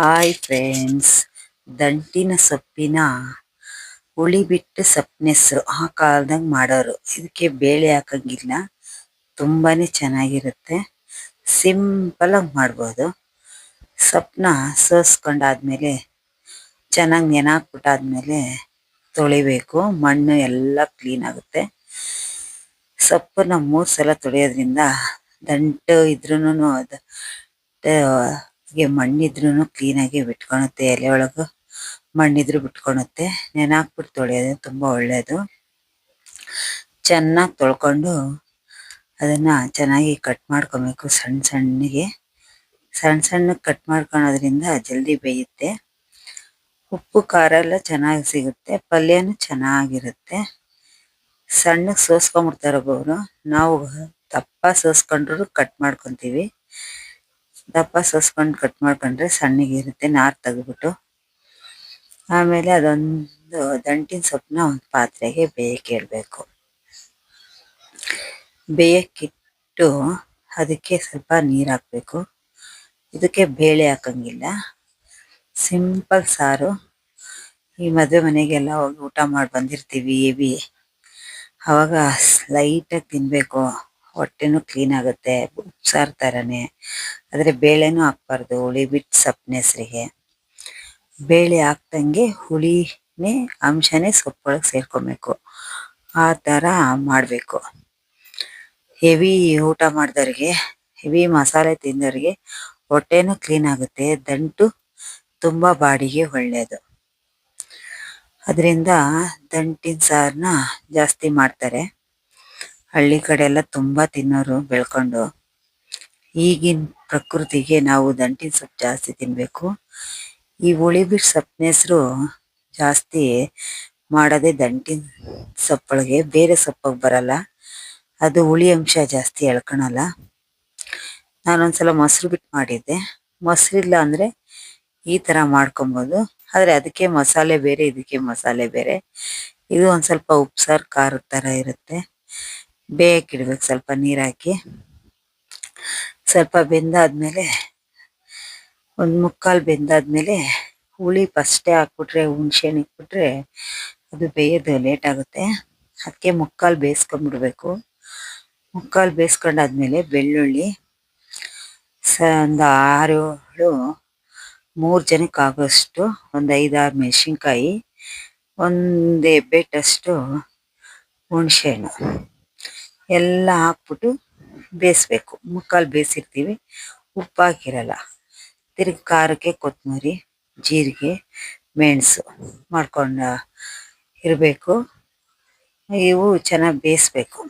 Hi friends. ದಂಟಿನ ಸೊಪ್ಪಿನ ಹುಳಿ ಬಿಟ್ಟು ಸಪ್ಪನೆಸ್ರು ಆ ಕಾಲದಾಗ ಮಾಡೋರು. ಇದಕ್ಕೆ ಬೇಳೆ ಹಾಕಂಗಿಲ್ಲ. ತುಂಬಾನೇ ಚೆನ್ನಾಗಿರುತ್ತೆ. ಸಿಂಪಲ್ ಆಗಿ ಮಾಡ್ಬೋದು. ಸೊಪ್ಪನ್ನ ಸೋಸ್ಕೊಂಡಾದ್ಮೇಲೆ, ಚೆನ್ನಾಗಿ ನೆನಾಕ್ಬಿಟ್ಟಾದ್ಮೇಲೆ ತೊಳಿಬೇಕು. ಮಣ್ಣು ಎಲ್ಲ ಕ್ಲೀನ್ ಆಗುತ್ತೆ. ಸೊಪ್ಪನ್ನ ಮೂರು ಸಲ ತೊಳೆಯೋದ್ರಿಂದ ದಂಟು ಇದ್ರೂನು ಅದು ಗೆ ಕ್ಲೀನ್ ಕ್ಲೀನಾಗಿ ಬಿಟ್ಕೊಳುತ್ತೆ ಎಲೆ ಒಳಗು. ಮಣ್ಣಿದ್ರು ಬಿಟ್ಕೊಳುತ್ತೆ ನೆನೆ ಹಾಕ್ಬಿಟ್ಟು ತೊಳೆಯೋದು ತುಂಬಾ ಒಳ್ಳೇದು. ಚೆನ್ನಾಗಿ ತೊಳ್ಕೊಂಡು ಅದನ್ನ ಚೆನ್ನಾಗಿ ಕಟ್ ಮಾಡ್ಕೊಬೇಕು ಸಣ್ಣ ಸಣ್ಣಗೆ. ಸಣ್ಣ ಸಣ್ಣ ಕಟ್ ಮಾಡ್ಕೊಳೋದ್ರಿಂದ ಜಲ್ದಿ ಬೇಯುತ್ತೆ. ಉಪ್ಪು, ಖಾರ ಎಲ್ಲ ಚೆನ್ನಾಗಿ ಸಿಗುತ್ತೆ. ಪಲ್ಯನೂ ಚೆನ್ನಾಗಿರುತ್ತೆ. ಸಣ್ಣಗೆ ಸೋಸ್ಕೊಂಡ್ಬಿಡ್ತಾರೆ ಒಬ್ಬೊಬ್ರು ನಾವು ದಪ್ಪ ಸೋಸ್ಕೊಂಡ್ರು ಕಟ್ ಮಾಡ್ಕೊಂತೀವಿ. ದಪ್ಪ ಸೋಸ್ಕೊಂಡು ಕಟ್ ಮಾಡ್ಕೊಂಡ್ರೆ ಸಣ್ಣಗೆ ಇರುತ್ತೆ, ನಾರು ತೆಗೆದ್ಬಿಟ್ಟು. ಆಮೇಲೆ ಅದೊಂದು ದಂಟಿನ ಸೊಪ್ಪನ್ನ ಒಂದು ಪಾತ್ರೆಗೆ ಬೇಯಕ್ಕೆ ಇಡಬೇಕು ಬೇಯಕ್ಕಿಟ್ಟು ಅದಕ್ಕೆ ಸ್ವಲ್ಪ ನೀರು ಹಾಕಬೇಕು. ಇದಕ್ಕೆ ಬೇಳೆ ಹಾಕಂಗಿಲ್ಲ. ಸಿಂಪಲ್ ಸಾರು. ಈ ಮದುವೆ ಮನೆಗೆಲ್ಲ ಹೋಗಿ ಊಟ ಮಾಡಿ ಬಂದಿರ್ತೀವಿ ಹೆವಿ ಅವಾಗ ಲೈಟಾಗಿ ತಿನ್ಬೇಕು. ಹೊಟ್ಟೆನೂ ಕ್ಲೀನ್ ಆಗುತ್ತೆ, ಉಪ್ಸಾರು ಥರನೇ ಆದರೆ ಬೇಳೆನೂ ಹಾಕ್ಬಾರ್ದು, ಹುಳಿ ಬಿಟ್ಟು ಸಪ್ಪನೆ ಹೆಸರಿಗೆ ಬೇಳೆ ಹಾಕ್ದಂಗೆ ಹುಳಿನೇ, ಅಂಶನೇ ಸೊಪ್ಪೊಳಗೆ ಸೇರ್ಕೊಬೇಕು. ಆ ಥರ ಮಾಡಬೇಕು. ಹೆವಿ ಊಟ ಮಾಡಿದವ್ರಿಗೆ ಹೆವಿ ಮಸಾಲೆ ತಿಂದವ್ರಿಗೆ ಹೊಟ್ಟೆನೂ ಕ್ಲೀನ್ ಆಗುತ್ತೆ, ದಂಟು ತುಂಬ ಬಾಡಿಗೆ ಒಳ್ಳೆಯದು ಅದರಿಂದ ದಂಟಿನ ಸಾರನ್ನ ಜಾಸ್ತಿ ಮಾಡ್ತಾರೆ. ಹಳ್ಳಿ ಕಡೆ ಎಲ್ಲ ತುಂಬ ತಿನ್ನೋರು ಬೆಳ್ಕೊಂಡು ಈಗಿನ ಪ್ರಕೃತಿಗೆ ನಾವು ದಂಟಿನ ಸೊಪ್ಪು ಜಾಸ್ತಿ ತಿನ್ನಬೇಕು ಈ ಹುಳಿ ಬಿಟ್ಟು ಸೊಪ್ಪಿನ ಹೆಸರು ಜಾಸ್ತಿ ಮಾಡೋದೇ ದಂಟಿನ ಸೊಪ್ಪಳಿಗೆ ಬೇರೆ ಸೊಪ್ಪಿಗೆ ಬರಲ್ಲ. ಅದು ಹುಳಿ ಅಂಶ ಜಾಸ್ತಿ ಎಳ್ಕೊಳಲ್ಲ ನಾನೊಂದ್ಸಲ ಮೊಸರು ಬಿಟ್ಟು ಮಾಡಿದ್ದೆ. ಮೊಸರಿಲ್ಲ ಅಂದರೆ ಈ ಥರ ಮಾಡ್ಕೊಬೋದು. ಆದರೆ ಅದಕ್ಕೆ ಮಸಾಲೆ ಬೇರೆ, ಇದಕ್ಕೆ ಮಸಾಲೆ ಬೇರೆ. ಇದು ಒಂದು ಸ್ವಲ್ಪ ಉಪ್ಸಾರು, ಖಾರದ ಥರ ಇರುತ್ತೆ. ಬೇಯಕ್ಕಿಡ್ಬೇಕು ಸ್ವಲ್ಪ ನೀರಾಕಿ ಹಾಕಿ. ಸ್ವಲ್ಪ ಬೆಂದಾದ್ಮೇಲೆ ಒಂದು ಮುಕ್ಕಾಲು ಬೆಂದಾದ್ಮೇಲೆ ಹುಳಿ ಫಸ್ಟೇ ಹಾಕ್ಬಿಟ್ರೆ ಹುಣ್ಸೆ ಹಣ್ಣು ಇಕ್ಬಿಟ್ರೆ ಅದು ಬೇಯೋದು ಲೇಟ್ ಆಗುತ್ತೆ. ಅದಕ್ಕೆ ಮುಕ್ಕಾಲು ಬೇಯಿಸ್ಕೊಂಡ್ಬಿಡ್ಬೇಕು ಮುಕ್ಕಾಲು ಬೇಯಿಸ್ಕೊಂಡಾದ್ಮೇಲೆ ಬೆಳ್ಳುಳ್ಳಿ ಸ ಒಂದು ಆರು ಮೂರು ಜನಕ್ಕೆ ಆಗೋಷ್ಟು ಒಂದು ಐದಾರು ಮೆಣಸಿನ್ಕಾಯಿ, ಒಂದು ಹೆಬ್ಬೆಟ್ಟಷ್ಟು ಹುಣ್ಸೆ ಹಣ್ಣು ಎಲ್ಲ ಹಾಕ್ಬಿಟ್ಟು ಬೇಯಿಸ್ಬೇಕು. ಮುಕ್ಕಾಲು ಬೇಯಿಸಿರ್ತೀವಿ. ಉಪ್ಪು ಹಾಕಿರಲ್ಲ ತಿರ್ಗಿ ಖಾರಕ್ಕೆ ಕೊತ್ತಂಬರಿ, ಜೀರಿಗೆ, ಮೆಣಸು ಮಾಡ್ಕೊಂಡು ಇರಬೇಕು. ಇವು ಚೆನ್ನಾಗಿ ಬೇಯಿಸ್ಬೇಕು.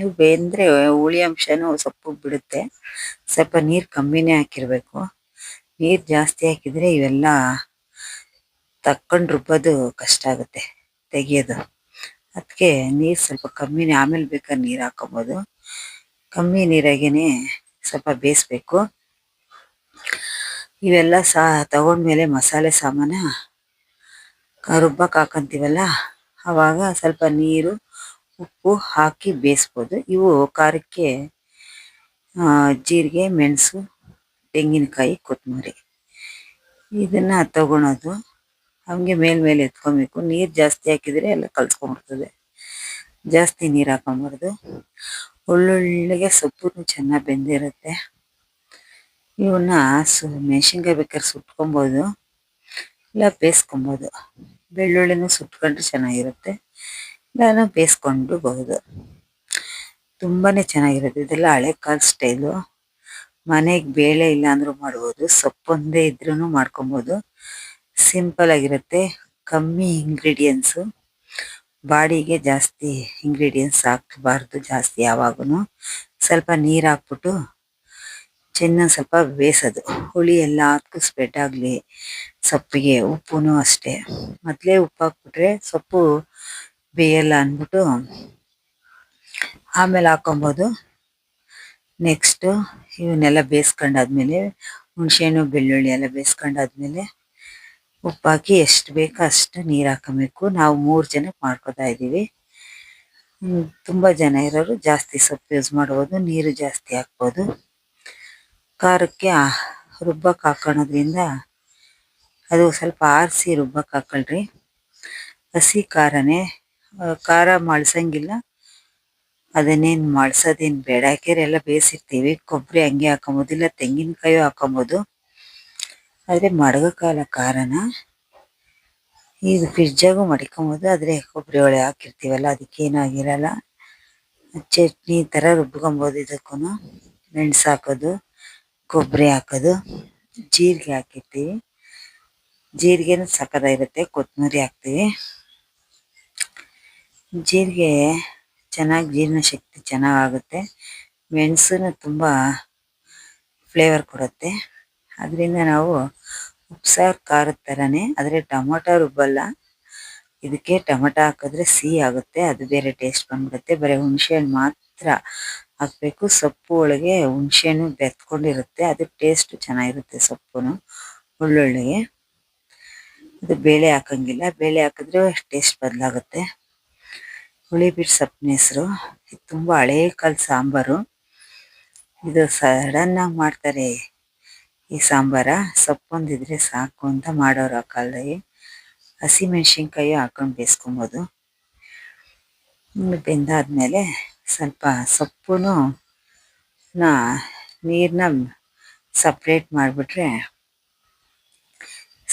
ಇವು ಬೇಂದ್ರೆ ಹುಳಿ ಅಂಶನೂ ಸೊಪ್ಪು ಬಿಡುತ್ತೆ. ಸ್ವಲ್ಪ ನೀರು ಕಮ್ಮಿನೇ ಹಾಕಿರಬೇಕು. ನೀರು ಜಾಸ್ತಿ ಹಾಕಿದರೆ ಇವೆಲ್ಲ ತಕ್ಕೊಂಡು ರುಬ್ಬೋದು ಕಷ್ಟ ಆಗುತ್ತೆ ತೆಗಿಯೋದು. ಅದಕ್ಕೆ ನೀರು ಸ್ವಲ್ಪ ಕಮ್ಮಿನೇ ಆಮೇಲೆ ಬೇಕಾದ್ರೆ ನೀರು ಹಾಕೋಬೋದು ಕಮ್ಮಿ ನೀರಾಗೇನೆ ಸ್ವಲ್ಪ ಬೇಯಿಸ್ಬೇಕು. ಇವೆಲ್ಲ ಸಾ ತಗೊಂಡ್ಮೇಲೆ ಮಸಾಲೆ ಸಾಮಾನ ರುಬ್ಬಕ್ಕೆ ಹಾಕೊಂತೀವಲ್ಲ ಆವಾಗ ಸ್ವಲ್ಪ ನೀರು, ಉಪ್ಪು ಹಾಕಿ ಬೇಯಿಸ್ಬೋದು. ಇವು ಖಾರಕ್ಕೆ ಜೀರಿಗೆ, ಮೆಣಸು, ತೆಂಗಿನಕಾಯಿ ಕೊತ್ತಂಬರಿ ಇದನ್ನ ತಗೊಳೋದು. ಹಂಗೆ ಮೇಲ್ಮೇಲೆ ಎತ್ಕೊಬೇಕು. ನೀರು ಜಾಸ್ತಿ ಹಾಕಿದ್ರೆ ಎಲ್ಲ ಕಲ್ಸ್ಕೊಂಡ್ಬಿಡ್ತದೆ. ಜಾಸ್ತಿ ನೀರ್ ಹಾಕೊಂಬಾರ್ದು. ಒಳ್ಳೊಳ್ಳೆಗೆ ಸೊಪ್ಪು ಚೆನ್ನಾಗಿ ಬೆಂದಿರುತ್ತೆ. ಇವನ್ನ ಸು ಮೆಣಸಿನ್ಕಾಯಿ ಬೇಕಾದ್ರೆ ಸುಟ್ಕೊಬೋದು. ಇಲ್ಲ ಬೇಯಿಸ್ಕೊಬೋದು. ಬೆಳ್ಳುಳ್ಳಿನೂ ಸುಟ್ಕೊಂಡ್ರೆ ಚೆನ್ನಾಗಿರುತ್ತೆ. ಇಲ್ಲ ಬೇಯಿಸ್ಕೊಂಡು ಬಹುದು ತುಂಬಾನೇ ಚೆನ್ನಾಗಿರುತ್ತೆ. ಇದೆಲ್ಲ ಹಳೆ ಕಾಲ ಸ್ಟೈಲು. ಮನೆಗೆ ಬೇಳೆ ಇಲ್ಲ ಅಂದ್ರೂ ಮಾಡ್ಬೋದು. ಸೊಪ್ಪೊಂದೇ ಇದ್ರೂ ಮಾಡ್ಕೊಬೋದು. ಸಿಂಪಲ್ ಆಗಿರುತ್ತೆ. ಕಮ್ಮಿ ಇಂಗ್ರೀಡಿಯೆಂಟ್ಸು ಬಾಡಿಗೆ ಜಾಸ್ತಿ ಇಂಗ್ರೀಡಿಯೆಂಟ್ಸ್ ಹಾಕಬಾರ್ದು ಜಾಸ್ತಿ ಯಾವಾಗೂ ಸ್ವಲ್ಪ ನೀರು ಹಾಕ್ಬಿಟ್ಟು ಚೆನ್ನಾಗಿ ಸ್ವಲ್ಪ ಬೇಯಿಸೋದು ಹುಳಿ ಎಲ್ಲ ಹಾಕಿ ಸ್ಪ್ರೆಡ್ ಆಗಲಿ. ಸೊಪ್ಪಿಗೆ ಉಪ್ಪು ಅಷ್ಟೇ. ಮೊದಲೇ ಉಪ್ಪು ಹಾಕ್ಬಿಟ್ರೆ ಸೊಪ್ಪು ಬೇಯಲ್ಲ ಅಂದ್ಬಿಟ್ಟು ಆಮೇಲೆ ಹಾಕೊಬೋದು ನೆಕ್ಸ್ಟು ಇವನ್ನೆಲ್ಲ ಬೇಯಿಸ್ಕೊಂಡಾದ್ಮೇಲೆ ಹುಣಸೆಹಣ್ಣು, ಬೆಳ್ಳುಳ್ಳಿ ಎಲ್ಲ ಬೇಯಿಸ್ಕೊಂಡಾದ್ಮೇಲೆ ಉಪ್ಪು ಹಾಕಿ ಎಷ್ಟು ಬೇಕೋ ಅಷ್ಟು ನೀರು ಹಾಕಬೇಕು. ನಾವು ಮೂರು ಜನಕ್ಕೆ ಮಾಡ್ಕೋತಾ ಇದ್ದೀವಿ. ತುಂಬ ಜನ ಇರೋರು ಜಾಸ್ತಿ ಸೊಪ್ಪು ಯೂಸ್ ಮಾಡ್ಬೋದು, ನೀರು ಜಾಸ್ತಿ ಹಾಕ್ಬೋದು. ಖಾರಕ್ಕೆ ರುಬ್ಬಕ್ಕೆ ಹಾಕೋಣದ್ರಿಂದ ಅದು ಸ್ವಲ್ಪ ಆರಿಸಿ ರುಬ್ಬಕ್ಕೆ ಹಾಕೊಳ್ರಿ. ಹಸಿ ಖಾರನೇ ಖಾರ ಮಾಡಿಸಂಗಿಲ್ಲ. ಅದನ್ನೇನು ಮಾಡ್ಸೋದೇನು ಬೇಡ. ಹಾಕಿದ್ರೆ ಎಲ್ಲ ಬೇಯಿಸಿರ್ತೀವಿ ಕೊಬ್ಬರಿ ಹಂಗೆ ಹಾಕೊಬೋದು, ಇಲ್ಲ ತೆಂಗಿನಕಾಯಿ ಹಾಕೊಬೋದು. ಆದರೆ ಮಡ್ಗಕ್ಕಾಗಲ್ಲ ಕಾರಣ ಈಗ ಫ್ರಿಜ್ಜಾಗೂ ಮಡಿಕೊಬೋದು, ಆದರೆ ಕೊಬ್ಬರಿ ಒಳಗೆ ಹಾಕಿರ್ತೀವಲ್ಲ ಅದಕ್ಕೇನಾಗಿರಲ್ಲ ಚಟ್ನಿ ಥರ ರುಬ್ಕೊಬೋದು ಇದಕ್ಕೂ ಮೆಣಸು ಹಾಕೋದು, ಕೊಬ್ಬರಿ ಹಾಕೋದು, ಜೀರಿಗೆ ಹಾಕಿರ್ತೀವಿ. ಜೀರಿಗೆನೂ ಸಕ್ಕದಾಗಿರುತ್ತೆ ಕೊತ್ತಂಬರಿ ಹಾಕ್ತೀವಿ. ಜೀರಿಗೆ ಚೆನ್ನಾಗಿ ಜೀರ್ಣಶಕ್ತಿ ಚೆನ್ನಾಗಾಗುತ್ತೆ. ಮೆಣಸನ್ನು ತುಂಬ ಫ್ಲೇವರ್ ಕೊಡುತ್ತೆ. ಅದರಿಂದ ನಾವು ಉಪ್ಸಾರು, ಖಾರದ ತರಾನೇ. ಆದರೆ ಟೊಮೊಟೊ ರುಬ್ಬಲ್ಲ. ಇದಕ್ಕೆ ಟೊಮೊಟೊ ಹಾಕಿದ್ರೆ ಸಿಹಿ ಆಗುತ್ತೆ. ಅದು ಬೇರೆ ಟೇಸ್ಟ್ ಬಂದ್ಬಿಡುತ್ತೆ. ಬರೀ ಹುಣಸೆ ಹಣ್ಣು ಮಾತ್ರ ಹಾಕಬೇಕು. ಸೊಪ್ಪು ಒಳಗೆ ಹುಣಸೆ ಹಣ್ಣು ಬೆತ್ಕೊಂಡಿರುತ್ತೆ. ಅದು ಟೇಸ್ಟ್ ಚೆನ್ನಾಗಿರುತ್ತೆ ಸೊಪ್ಪುನು ಒಳ್ಳೊಳ್ಳೆಗೆ ಅದು ಬೇಳೆ ಹಾಕಂಗಿಲ್ಲ. ಬೇಳೆ ಹಾಕಿದ್ರೆ ಟೇಸ್ಟ್ ಬದಲಾಗುತ್ತೆ. ಹುಳಿಬಿಟ್ಟು ಸೊಪ್ಪಿನ ಹೆಸರು. ಇದು ತುಂಬ ಹಳೇ ಕಾಲ ಸಾಂಬಾರು. ಇದು ಸಡನ್ ಆಗಿ ಮಾಡ್ತಾರೆ ಈ ಸಾಂಬಾರ ಸೊಪ್ಪೊಂದಿದ್ರೆ ಸಾಕು ಅಂತ ಮಾಡೋರು ಆ ಕಾಲದಲ್ಲಿ. ಹಸಿ ಮೆಣಸಿನ್ಕಾಯಿ ಹಾಕೊಂಡು ಬೇಯಿಸ್ಕೊಬೋದು. ಬೆಂದಾದ್ಮೇಲೆ ಸ್ವಲ್ಪ ಸೊಪ್ಪುನು ನೀರನ್ನ ಸಪ್ರೇಟ್ ಮಾಡಿಬಿಟ್ರೆ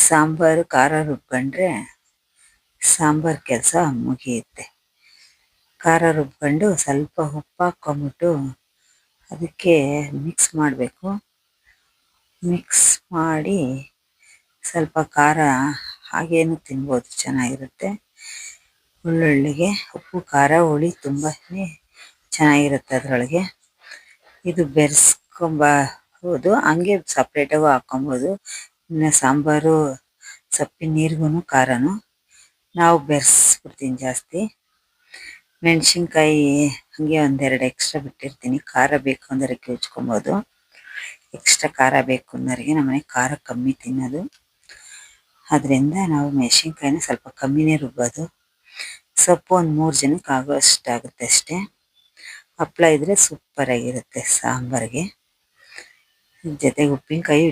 ಸಾಂಬಾರು, ಖಾರ ರುಬ್ಕೊಂಡ್ರೆ ಸಾಂಬಾರು ಕೆಲಸ ಮುಗಿಯುತ್ತೆ. ಖಾರ ರುಬ್ಕೊಂಡು ಸ್ವಲ್ಪ ಉಪ್ಪು ಹಾಕ್ಕೊಂಬಿಟ್ಟು ಅದಕ್ಕೆ ಮಿಕ್ಸ್ ಮಾಡಬೇಕು. ಮಿಕ್ಸ್ ಮಾಡಿ ಸ್ವಲ್ಪ ಖಾರ ಹಾಗೇನು ತಿನ್ಬೋದು, ಚೆನ್ನಾಗಿರುತ್ತೆ. ಬೆಳ್ಳುಳ್ಳಿಗೆ ಉಪ್ಪು, ಖಾರ, ಹುಳಿ ತುಂಬಾ ಚೆನ್ನಾಗಿರುತ್ತೆ ಅದರೊಳಗೆ. ಇದು ಬೆರೆಸ್ಕೊಂಬೋದು ಹಂಗೆ ಸಪ್ರೇಟಾಗೂ ಹಾಕ್ಕೊಬೋದು ಇನ್ನು ಸಾಂಬಾರು ಸೊಪ್ಪಿನ ನೀರಿಗೂ ಖಾರನು ನಾವು ಬೆರೆಸ್ಬಿಡ್ತೀನಿ ಜಾಸ್ತಿ. ಮೆಣಸಿನ್ಕಾಯಿ ಹಂಗೆ ಒಂದೆರಡು ಎಕ್ಸ್ಟ್ರಾ ಬಿಟ್ಟಿರ್ತೀನಿ, ಖಾರ ಬೇಕು ಅಂದರೆ ಕಿವುಚ್ಕೊಬೋದು ಎಕ್ಸ್ಟ್ರಾ ಖಾರ ಬೇಕು ಅನ್ನೋರಿಗೆ ನಮ್ಮನೆ ಖಾರ ಕಮ್ಮಿ ತಿನ್ನೋದು. ಅದರಿಂದ ನಾವು ಮೆಣಸಿನ್ಕಾಯಿನ ಸ್ವಲ್ಪ ಕಮ್ಮಿನೇ ರುಬ್ಬೋದು. ಸೊಪ್ಪು ಒಂದು ಮೂರು ಜನಕ್ಕೆ ಆಗೋ ಅಷ್ಟಾಗುತ್ತೆ ಅಷ್ಟೇ. ಹಪ್ಪಳ ಇದ್ರೆ ಸೂಪರಾಗಿರುತ್ತೆ ಸಾಂಬಾರಿಗೆ. ಜೊತೆಗೆ ಉಪ್ಪಿನಕಾಯಿ